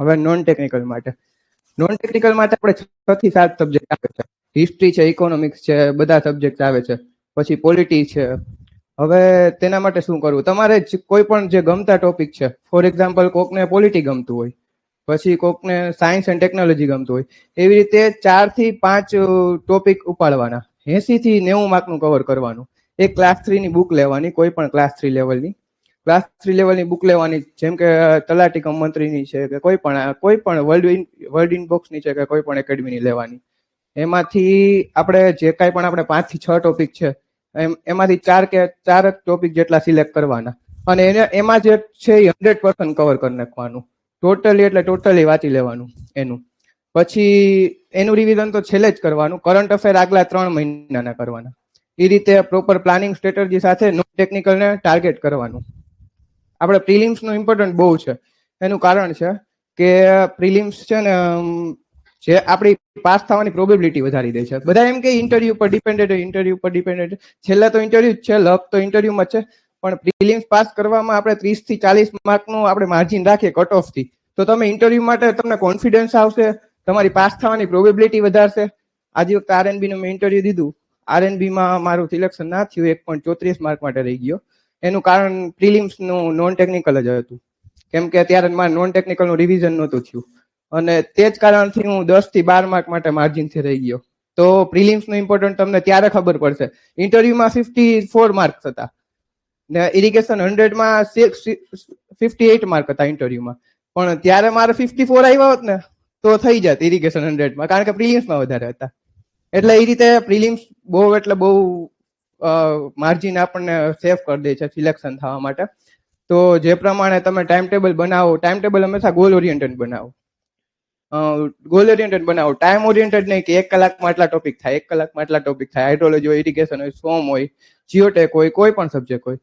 હવે non technical માટે. Non technical માટે આપણે છ થી સાત સબ્જેક્ટ આવે છે. હિસ્ટ્રી છે ઇકોનોમિક્સ છે, બધા સબ્જેક્ટ આવે છે. પછી પોલિટી છે. હવે તેના માટે શું કરવું? તમારે કોઈ પણ જે ગમતા ટોપિક છે ફોર એક્ઝામ્પલ કોકને પોલિટી ગમતું હોય, પછી કોકને સાયન્સ એન્ડ ટેકનોલોજી ગમતું હોય, એવી રીતે ચારથી પાંચ ટોપિક ઉપાડવાના. એસી થી નેવું માર્કનું કવર કરવાનું. એક ક્લાસ થ્રીની બુક લેવાની, કોઈ પણ ક્લાસ થ્રી લેવલની ક્લાસ થ્રી લેવલની બુક લેવાની, જેમ કે તલાટી કમ મંત્રીની છે કે કોઈ પણ કોઈ પણ વર્લ્ડ વર્લ્ડ ઇનબોક્સની છે કે કોઈ પણ એકેડમીની લેવાની. એમાંથી આપણે જે કાંઈ પણ આપણે પાંચથી છ ટોપિક છે, એમ, એમાંથી ચાર કે, ચાર ટોપિક જેટલા સિલેક્ટ કરવાના. અને એને, એમાં જે છે એ હંડ્રેડ પર્સન્ટ કવર કરી નાખવાનું. ટોટલી એટલે ટોટલી વાંચી લેવાનું એનું. પછી એનું રિવિઝન તો છેલ્લે જ કરવાનું. કરંટ અફેર આગલા ત્રણ મહિનાના કરવાના. એ રીતે પ્રોપર પ્લાનિંગ સ્ટ્રેટર્જી સાથે નોન ટેકનિકલને ટાર્ગેટ કરવાનું. આપણે પ્રિલિમ્સનું ઇમ્પોર્ટન્ટ બહુ છે. એનું કારણ છે કે પ્રિલિમ્સ છે ને જે આપણી પાસ થવાની પ્રોબેબિલિટી વધારી દે છે. બધા એમ કે ઇન્ટરવ્યુ પર ડિપેન્ડેડ ઇન્ટરવ્યુ પર ડિપેન્ડેડ છેલ્લા તો ઇન્ટરવ્યુ જ છે, લક તો ઇન્ટરવ્યુમાં છે. પણ પ્રિલિમ્સ પાસ કરવામાં આપણે ત્રીસથી ચાલીસ માર્કનું આપણે માર્જિન રાખીએ કટ ઓફથી તો તમે ઇન્ટરવ્યુ માટે તમને કોન્ફિડન્સ આવશે, તમારી પાસ થવાની પ્રોબેબિલિટી વધારશે. આજે વખતે આરએનબી નું મેં ઇન્ટરવ્યુ દીધું. આરએનબી માં મારું સિલેક્શન ના થયું, એક પોઈન્ટ ચોત્રીસ માર્ક માટે રહી ગયો. એનું કારણ પ્રિલિમ્સનું નોન ટેકનિકલ જ હતું. કેમ કે ત્યારે મારે નોન ટેકનિકલનું રિવિઝન નહોતું થયું. અને તે જ કારણથી હું દસથી બાર માર્ક માટે માર્જિનથી રહી ગયો. તો પ્રિલિમ્સનું ઇમ્પોર્ટન્ટ તમને ત્યારે ખબર પડશે. ઇન્ટરવ્યુમાં ફિફ્ટી ફોર માર્ક્સ હતા. ને ઇરિગેશન હંડ્રેડમાં ફિફ્ટી એઇટ માર્ક હતા ઇન્ટરવ્યુમાં પણ ત્યારે મારે ફિફ્ટી ફોર આવ્યા હોત ને, તો થઈ જાત ઇરિગેશન હંડ્રેડમાં કારણ કે પ્રિલિમ્સમાં વધારે હતા. એટલે એ રીતે પ્રિલિમ્સ બહુ, એટલે બહુ માર્જિન આપણને સેફ કરી દે છે સિલેક્શન થવા માટે. તો જે પ્રમાણે તમે ટાઈમ ટેબલ બનાવો ટાઈમ ટેબલ હંમેશા ગોલ ઓરિએન્ટેડ બનાવો. ગોલ ઓરિએન્ટેડ બનાવો. ટાઈમ ઓરિએન્ટેડ નહીં કે એક કલાકમાં આટલા ટોપિક થાય, એક કલાકમાં આટલા ટોપિક થાય. હાઇડ્રોલોજી હોય ઇરિગેશન હોય સોમ હોય જીઓટેક હોય, કોઈ પણ સબ્જેક્ટ હોય.